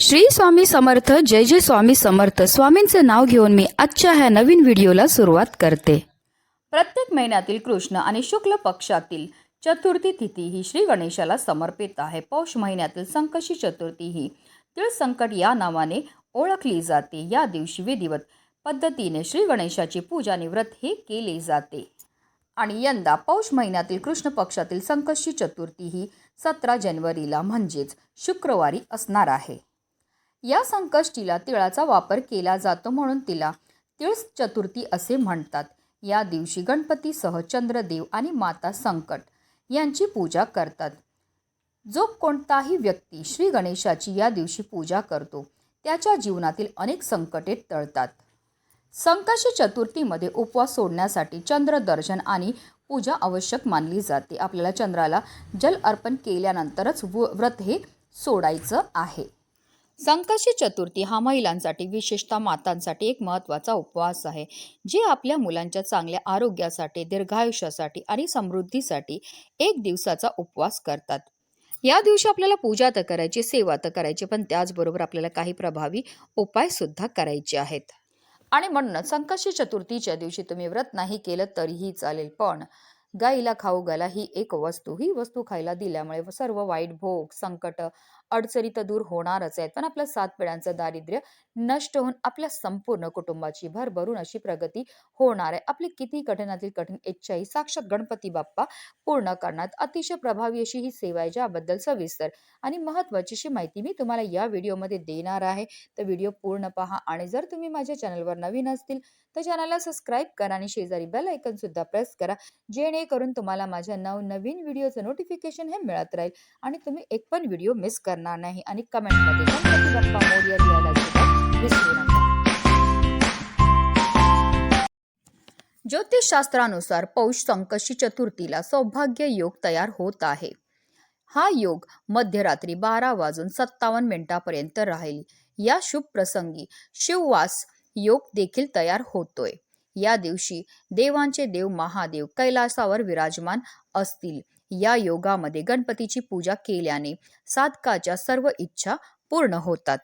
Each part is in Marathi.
श्री स्वामी समर्थ जय जय स्वामी समर्थ. स्वामींचे नाव घेऊन मी आजच्या ह्या नवीन व्हिडिओला सुरुवात करते. प्रत्येक महिन्यातील कृष्ण आणि शुक्ल पक्षातील चतुर्थी तिथी ही श्री गणेशाला समर्पित आहे. पौष महिन्यातील संकशी चतुर्थी ही तिळ संकट या नावाने ओळखली जाते. या दिवशी विधिवत पद्धतीने श्री गणेशाची पूजा आणि व्रत हे केले जाते. आणि यंदा पौष महिन्यातील कृष्ण पक्षातील संकष्टी चतुर्थी ही सतरा जानेवारीला म्हणजेच शुक्रवारी असणार आहे. या संकष्टीला तिळाचा वापर केला जातो म्हणून तिला तिळ चतुर्थी असे म्हणतात. या दिवशी गणपतीसह चंद्रदेव आणि माता संकट यांची पूजा करतात. जो कोणताही व्यक्ती श्री गणेशाची या दिवशी पूजा करतो त्याच्या जीवनातील अनेक संकटे टळतात. संकष्टी चतुर्थीमध्ये उपवास सोडण्यासाठी चंद्रदर्शन आणि पूजा आवश्यक मानली जाते. आपल्याला चंद्राला जल अर्पण केल्यानंतरच व- व्रत हे सोडायचं आहे. संकष्टी चतुर्थी हा महिलांसाठी विशेषतः मातांसाठी एक महत्त्वाचा उपवास आहे जे आपल्या मुलांच्या चांगल्या आरोग्यासाठी दीर्घायुष्यासाठी आणि समृद्धीसाठी एक दिवसाचा उपवास करतात. या दिवशी आपल्याला पूजा तर करायची सेवा तर करायची पण त्याचबरोबर आपल्याला काही प्रभावी उपाय सुद्धा करायचे आहेत. आणि म्हणूनच संकष्टी चतुर्थीच्या दिवशी तुम्ही व्रत नाही केलं तरीही चालेल पण गाईला खाऊ गाला ही एक वस्तू. ही वस्तू खायला दिल्यामुळे सर्व वाईट भोग संकट अडचणी तर दूर होणारच आहेत. पण आपलं सात पिढ्यांचं दारिद्र्य नष्ट होऊन आपल्या संपूर्ण कुटुंबाची भरभरून अशी प्रगती होणार आहे. आपली किती कठीणातील कठीण इच्छाही साक्षात गणपती बाप्पा पूर्ण करण्यात अतिशय प्रभावी अशी ही सेवा आहे ज्याबद्दल सविस्तर आणि महत्त्वाची अशी माहिती मी तुम्हाला या व्हिडिओमध्ये देणार आहे. तर व्हिडिओ पूर्ण पहा आणि जर तुम्ही माझ्या चॅनलवर नवीन असतील तर चॅनलला सबस्क्राईब करा आणि शेजारी बेल ऐकन सुद्धा प्रेस करा जेणेकरून तुम्हाला माझ्या नवनवीन व्हिडिओचं नोटिफिकेशन हे मिळत राहील आणि तुम्ही एक पण व्हिडिओ मिस करा करणार नाही आणि कमेंटमध्ये गणपती बाप्पा लिहायला विसरू नका. ज्योतिषशास्त्रानुसार पौष संकशी चतुर्थीला सौभाग्य योग तयार होत आहे. हा योग मध्यरात्री बारा वाजून सत्तावन्न मिनिटापर्यंत राहील. या शुभ प्रसंगी शिववास योग देखील तयार होतोय. या दिवशी देवांचे देव महादेव कैलासावर विराजमान असतील. या योगामध्ये गणपतीची पूजा केल्याने साधकाच्या सर्व इच्छा पूर्ण होतात.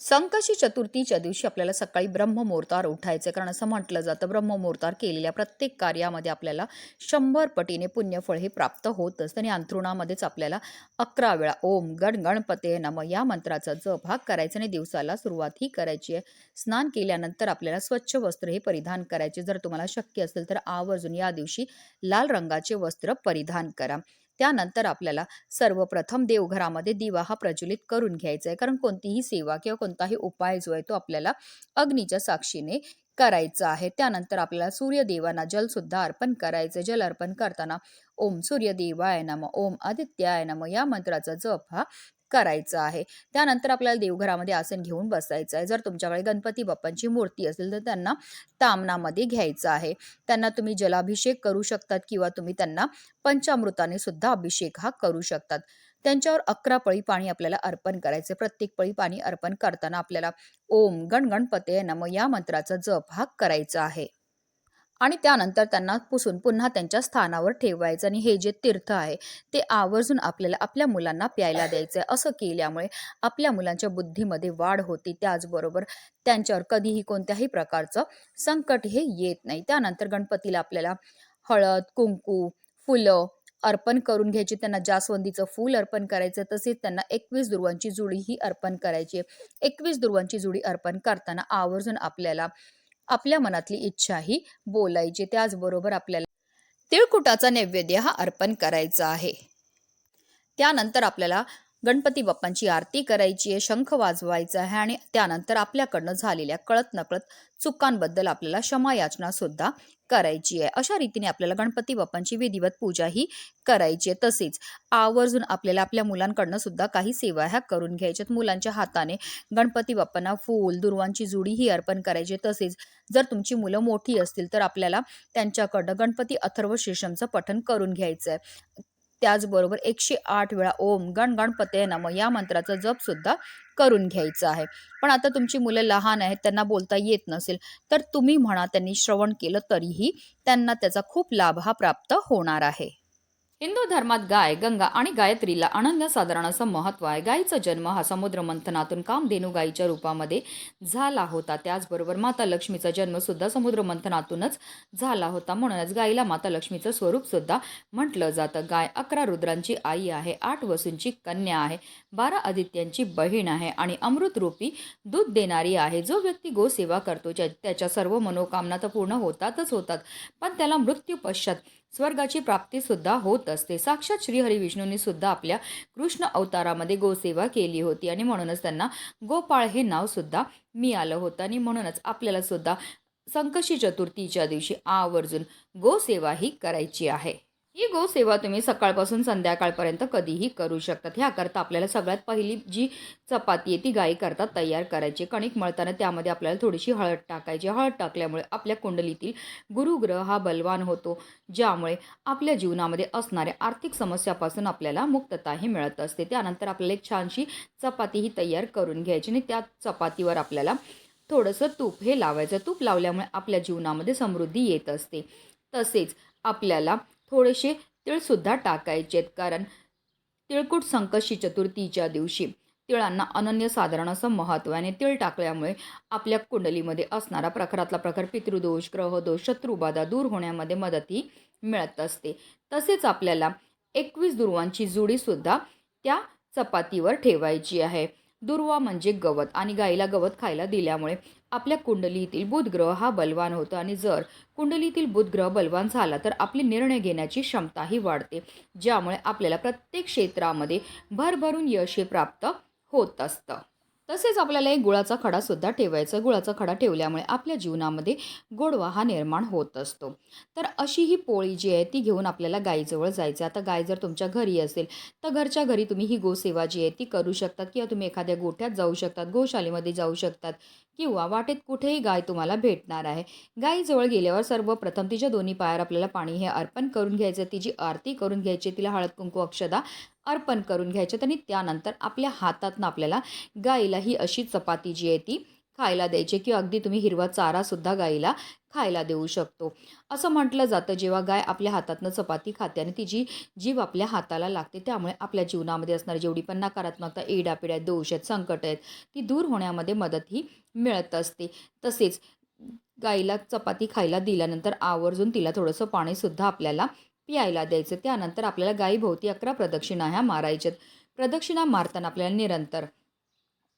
संकशी चतुर्थीच्या दिवशी आपल्याला सकाळी ब्रह्ममुहूर्तावर उठायचं कारण असं म्हटलं जातं ब्रह्ममुहूर्तावर केलेल्या प्रत्येक कार्यामध्ये आपल्याला शंभर पटीने पुण्यफळ हे प्राप्त होत असतं आणि अंथरुणामध्येच आपल्याला अकरा वेळा ओम गण गणपते नम या मंत्राचा जप हा करायचा आणि दिवसाला सुरुवात ही करायची आहे. स्नान केल्यानंतर आपल्याला स्वच्छ वस्त्र हे परिधान करायचे. जर तुम्हाला शक्य असेल तर आवर्जून या दिवशी लाल रंगाचे वस्त्र परिधान करा. त्यानंतर आपल्याला सर्वप्रथम देवघरामध्ये दिवा हा प्रज्वलित करून घ्यायचा आहे. कारण कोणतीही सेवा किंवा कोणताही उपाय जो आहे तो आपल्याला अग्नीच्या साक्षीने करायचा आहे. त्यानंतर आपल्याला सूर्यदेवांना जलसुद्धा अर्पण करायचं जल अर्पण करताना ओम सूर्यदेवाय नम ओम आदित्याय नम या मंत्राचा जप हा करायचं आहे. त्यानंतर आपल्याला देवघरामध्ये आसन घेऊन बसायचं आहे. जर तुमच्याकडे गणपती बाप्पांची मूर्ती असेल तर त्यांना तामनामध्ये घ्यायचं आहे. त्यांना तुम्ही जलाभिषेक करू शकतात किंवा तुम्ही त्यांना पंचामृताने सुद्धा अभिषेक हा करू शकतात. त्यांच्यावर अकरा पळी पाणी आपल्याला अर्पण करायचे प्रत्येक पळी पाणी अर्पण करताना आपल्याला ओम गण गणपते नम या मंत्राचा जप हा करायचा आहे. आणि त्यानंतर त्यांना पुसून पुन्हा त्यांच्या स्थानावर ठेवायचं. आणि हे जे तीर्थ आहे ते आवर्जून आपल्याला आपल्या मुलांना प्यायला द्यायचं आहे असं केल्यामुळे आपल्या मुलांच्या बुद्धीमध्ये वाढ होती. त्याचबरोबर त्यांच्यावर कधीही कोणत्याही प्रकारचं संकट हे येत नाही. त्यानंतर गणपतीला आपल्याला हळद कुंकू फुलं अर्पण करून घ्यायची. त्यांना जास्वंदीचं फूल अर्पण करायचं. तसेच त्यांना एकवीस दुर्वांची जुडी ही अर्पण करायची एकवीस दुर्वांची जुडी अर्पण करताना आवर्जून आपल्याला आपल्या मनातली इच्छा ही बोलायची त्याचबरोबर आपल्याला तिळकुटाचा नैवेद्य हा अर्पण करायचा आहे. त्यानंतर आपल्याला गणपती बाप्पांची आरती करायची आहे शंख वाजवायचा आहे आणि त्यानंतर आपल्याकडनं झालेल्या कळत नकळत चुकांबद्दल आपल्याला क्षमायाचना सुद्धा करायची आहे. अशा रीतीने आपल्याला गणपती बाप्पांची विधिवत पूजा ही करायची आहे. तसेच आवर्जून आपल्याला आपल्या मुलांकडनं सुद्धा काही सेवा ह्या करून घ्यायच्यात मुलांच्या हाताने गणपती बाप्पांना फूल दुर्वांची जुडी ही अर्पण करायची आहे. तसेच जर तुमची मुलं मोठी असतील तर आपल्याला त्यांच्याकडनं गणपती अथर्व शीर्षमचं पठण करून घ्यायचं आहे. त्याचबरोबर एकशे आठ वेळा ओम गण गणपते नम या मंत्राचा जप सुद्धा करून घ्यायचा आहे. पण आता तुमची मुलं लहान आहेत त्यांना बोलता येत नसेल तर तुम्ही म्हणा त्यांनी श्रवण केलं तरीही त्यांना त्याचा खूप लाभ हा प्राप्त होणार आहे. हिंदू धर्मात गाय गंगा आणि गायत्रीला अनन्यसाधारण असं महत्त्व आहे. गायीचा जन्म हा समुद्र मंथनातून कामधेनू गायीच्या रूपामध्ये झाला होता. त्याचबरोबर माता लक्ष्मीचा जन्मसुद्धा समुद्र मंथनातूनच झाला होता. म्हणूनच गायीला माता लक्ष्मीचं स्वरूपसुद्धा म्हटलं जातं. गाय अकरा रुद्रांची आई आहे आठ वसूंची कन्या आहे बारा आदित्यांची बहीण आहे आणि अमृतरूपी दूध देणारी आहे. जो व्यक्ती गोसेवा करतो ज्या त्याच्या सर्व मनोकामना तर पूर्ण होतातच होतात. पण त्याला मृत्यू पश्चात स्वर्गाची प्राप्तीसुद्धा होत असते. साक्षात श्रीहरी सुद्धा आपल्या कृष्ण अवतारामध्ये गोसेवा केली होती आणि म्हणूनच त्यांना गोपाळ हे नाव सुद्धा मिळालं होतं. आणि म्हणूनच आपल्याला सुद्धा संकशी चतुर्थीच्या दिवशी आवर्जून गोसेवा ही करायची आहे. ही गोसेवा तुम्ही सकाळपासून संध्याकाळपर्यंत कधीही करू शकतात. ह्याकरता आपल्याला सगळ्यात पहिली जी चपाती आहे ती गाई करता तयार करायची. कणिक मळताना त्यामध्ये आपल्याला थोडीशी हळद टाकायची. हळद टाकल्यामुळे आपल्या कुंडलीतील गुरुग्रह हा बलवान होतो ज्यामुळे आपल्या जीवनामध्ये असणाऱ्या आर्थिक समस्यापासून आपल्याला मुक्तताही मिळत असते. त्यानंतर आपल्याला एक छानशी चपाती ही तयार करून घ्यायची आणि त्या चपातीवर आपल्याला थोडंसं तूप हे लावायचं. तूप लावल्यामुळे आपल्या जीवनामध्ये समृद्धी येत असते. तसेच आपल्याला थोडेसे तिळसुद्धा टाकायचे आहेत कारण तिळकूट संकष्टी चतुर्थीच्या दिवशी तिळांना अनन्यसाधारण असं महत्त्व आणि तिळ टाकल्यामुळे आपल्या कुंडलीमध्ये असणारा प्रखरातला प्रखर पितृदोष ग्रहदोष शत्रुबाधा दूर होण्यामध्ये मदतही मिळत असते. तसेच आपल्याला एकवीस दुर्वांची जुडीसुद्धा त्या चपातीवर ठेवायची आहे. दुर्वा म्हणजे गवत आणि गाईला गवत खायला दिल्यामुळे आपल्या कुंडलीतील बुधग्रह हा बलवान होतो आणि जर कुंडलीतील बुधग्रह बलवान झाला तर आपली निर्णय घेण्याची क्षमताही वाढते ज्यामुळे आपल्याला प्रत्येक क्षेत्रामध्ये भरभरून यश हे प्राप्त होत असतं. तसेच आपल्याला एक गुळाचा खडासुद्धा ठेवायचा गुळाचा खडा ठेवल्यामुळे आपल्या जीवनामध्ये गोडवा हा निर्माण होत असतो. तर अशी ही पोळी जी आहे ती घेऊन आपल्याला गायीजवळ जायचं आता गाय जर तुमच्या घरी असेल तर घरच्या घरी तुम्ही ही गोसेवा जी आहे ती करू शकतात किंवा तुम्ही एखाद्या गोठ्यात जाऊ शकतात गोशालेमध्ये जाऊ शकतात. किंवा वाटेत कुठेही गाय तुम्हाला भेटणार आहे. गायीजवळ गेल्यावर सर्वप्रथम तिच्या दोन्ही पायावर आपल्याला पाणी हे अर्पण करून घ्यायचं. तिची आरती करून घ्यायची तिला हळद कुंकू अक्षदा अर्पण करून घ्यायच्यात आणि त्यानंतर आपल्या हातातनं आपल्याला गाईला ही अशी चपाती जी आहे ती खायला द्यायचे किंवा अगदी तुम्ही हिरवा चारासुद्धा गाईला खायला देऊ शकतो. असं म्हटलं जातं जेव्हा गाय आपल्या हातातनं चपाती खाते आणि तिची जीव आपल्या हाताला लागते त्यामुळे आपल्या जीवनामध्ये असणारी जेवढी पण नकारात्मकता एडापिड्या दोष आहेत संकट आहेत ती दूर होण्यामध्ये मदतही मिळत असते. तसेच गाईला चपाती खायला दिल्यानंतर आवर्जून तिला थोडंसं पाणीसुद्धा आपल्याला प्यायला द्यायचं. त्यानंतर आपल्याला गायीभोवती अकरा प्रदक्षिणा ह्या मारायच्यात. प्रदक्षिणा मारताना आपल्याला निरंतर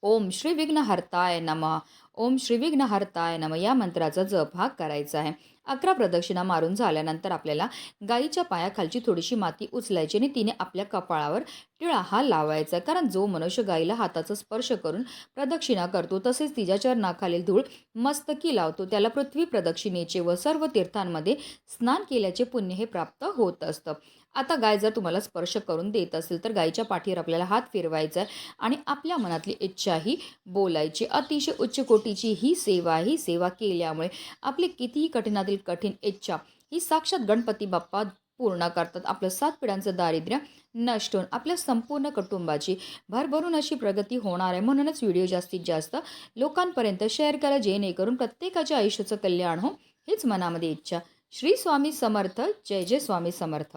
ओम श्री विघ्नहर्ताय नम. ओम श्री विघ्नहर्ताय नम. या मंत्राचा जप हा करायचा आहे. अकरा प्रदक्षिणा मारून झाल्यानंतर आपल्याला गाईच्या पायाखालची थोडीशी माती उचलायची आणि तिने आपल्या कपाळावर टिळा हा लावायचा कारण जो मनुष्य गाईला हाताचा स्पर्श करून प्रदक्षिणा करतो तसेच तिच्या चरणाखालील धूळ मस्तकी लावतो. त्याला पृथ्वी प्रदक्षिणेचे व सर्व तीर्थांमध्ये स्नान केल्याचे पुण्य हे प्राप्त होत असतं. आता गाय जर तुम्हाला स्पर्श करून देत असेल तर गायीच्या पाठीवर आपल्याला हात फिरवायचा आणि आपल्या मनातली इच्छाही बोलायची. अतिशय उच्च कोटीची ही सेवा ही सेवा केल्यामुळे आपली कितीही कठीणातील कठीण इच्छा ही साक्षात गणपती बाप्पा पूर्ण करतात. आपलं सात पिढ्यांचं दारिद्र्य नष्ट होऊन आपल्या संपूर्ण कुटुंबाची भरभरून अशी प्रगती होणार आहे. म्हणूनच व्हिडिओ जास्तीत जास्त लोकांपर्यंत शेअर करा जेणेकरून प्रत्येकाच्या आयुष्याचं कल्याण हो हेच मनामध्ये इच्छा. श्री स्वामी समर्थ. जय जय स्वामी समर्थ.